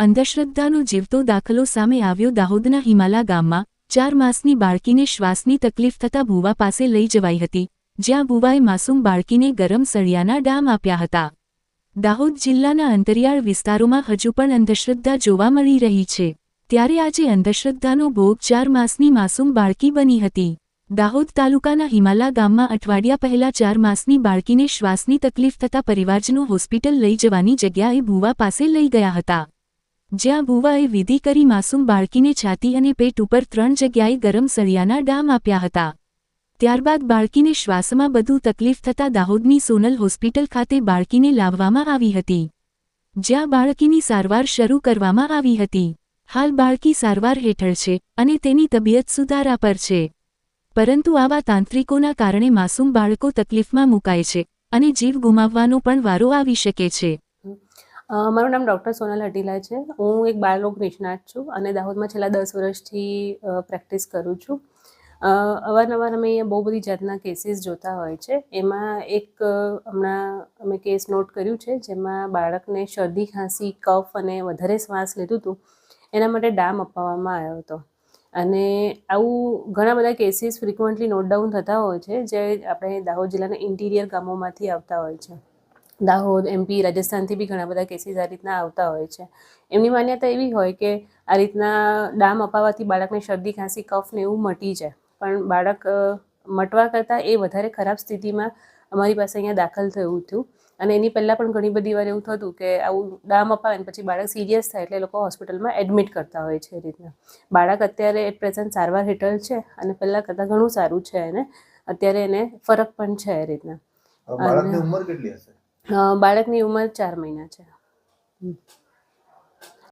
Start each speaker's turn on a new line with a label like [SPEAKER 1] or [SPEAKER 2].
[SPEAKER 1] અંધશ્રદ્ધાનો જીવતો દાખલો સામે આવ્યો દાહોદના હિમાલા ગામમાં, ચાર માસની બાળકીને શ્વાસની તકલીફ થતા ભૂવા પાસે લઈ જવાઈ હતી, જ્યાં ભૂવાએ માસૂમ બાળકીને ગરમ સળિયાના ડામ આપ્યા હતા. દાહોદ જિલ્લાના અંતરિયાળ વિસ્તારોમાં હજુ પણ અંધશ્રદ્ધા જોવા મળી રહી છે. ત્યારે આજે અંધશ્રદ્ધાનો ભોગ ચાર માસની માસૂમ બાળકી બની હતી. દાહોદ તાલુકાના હિમાલા ગામમાં અઠવાડિયા પહેલા ચાર માસની બાળકીને શ્વાસની તકલીફ થતા પરિવારજનો હોસ્પિટલ લઈ જવાની જગ્યાએ ભૂવા પાસે લઈ ગયા હતા. જ્યાં બુવાએ વિધિ કરી માસૂમ બાળકીને છાતી અને પેટ ઉપર ત્રણ જગ્યાએ ગરમ સળિયાના ડામ આપ્યા હતા. ત્યારબાદ બાળકીને શ્વાસમાં બધું તકલીફ થતા દાહોદની સોનલ હોસ્પિટલ ખાતે બાળકીને લાવવામાં આવી હતી. જ્યાં બાળકીની સારવાર શરૂ કરવામાં આવી હતી. હાલ બાળકી સારવાર હેઠળ છે અને તેની તબિયત સુધારા પર છે. પરંતુ આવા તાંત્રિકોના કારણે માસૂમ બાળકો તકલીફમાં મુકાય છે અને જીવ ગુમાવવાનો પણ વારો આવી શકે છે.
[SPEAKER 2] મારું નામ ડૉક્ટર સોનલ હટીલા છે. હું એક બાળરોગ નિષ્ણાત છું અને દાહોદમાં છેલ્લા દસ વર્ષથી પ્રેક્ટિસ કરું છું. અવારનવાર અમે અહીંયા બહુ બધી જાતના કેસીસ જોતા હોય છે. એમાં એક હમણાં અમે કેસ નોટ કર્યું છે, જેમાં બાળકને શરદી, ખાંસી, કફ અને વધારે શ્વાસ લીધું હતું. એના માટે ડામ અપાવવામાં આવ્યો હતો. અને આવું ઘણા બધા કેસીસ ફ્રિકવન્ટલી નોટ ડાઉન થતા હોય છે, જે આપણે દાહોદ જિલ્લાના ઇન્ટિરિયર ગામોમાંથી આવતા હોય છે. દાહોદ એમપી રાજસ્થાનથી બી ઘણા બધા કેસીસ આ રીતના આવતા હોય છે. એમની માન્યતા એવી હોય કે આ રીતના ડામ અપાવવાથી બાળકને શરદી ખાંસી કફ ને એવું મટી જાય. પણ બાળક મટવા કરતાં એ વધારે ખરાબ સ્થિતિમાં અમારી પાસે અહીંયા દાખલ થયું હતું. અને એની પહેલાં પણ ઘણી બધી વાર એવું થતું કે આવું ડામ અપાવે ને પછી બાળક સિરિયસ થાય એટલે લોકો હોસ્પિટલમાં એડમિટ કરતા હોય છે એ રીતના. બાળક અત્યારે એટ પ્રેઝન્ટ સારવાર હેઠળ છે અને પહેલાં કરતાં ઘણું સારું છે એને. અત્યારે એને ફરક પણ છે એ રીતના.
[SPEAKER 3] બાળકની ઉંમર કેટલી હશે?
[SPEAKER 2] બાળકની ઉંમર ચાર મહિના છે.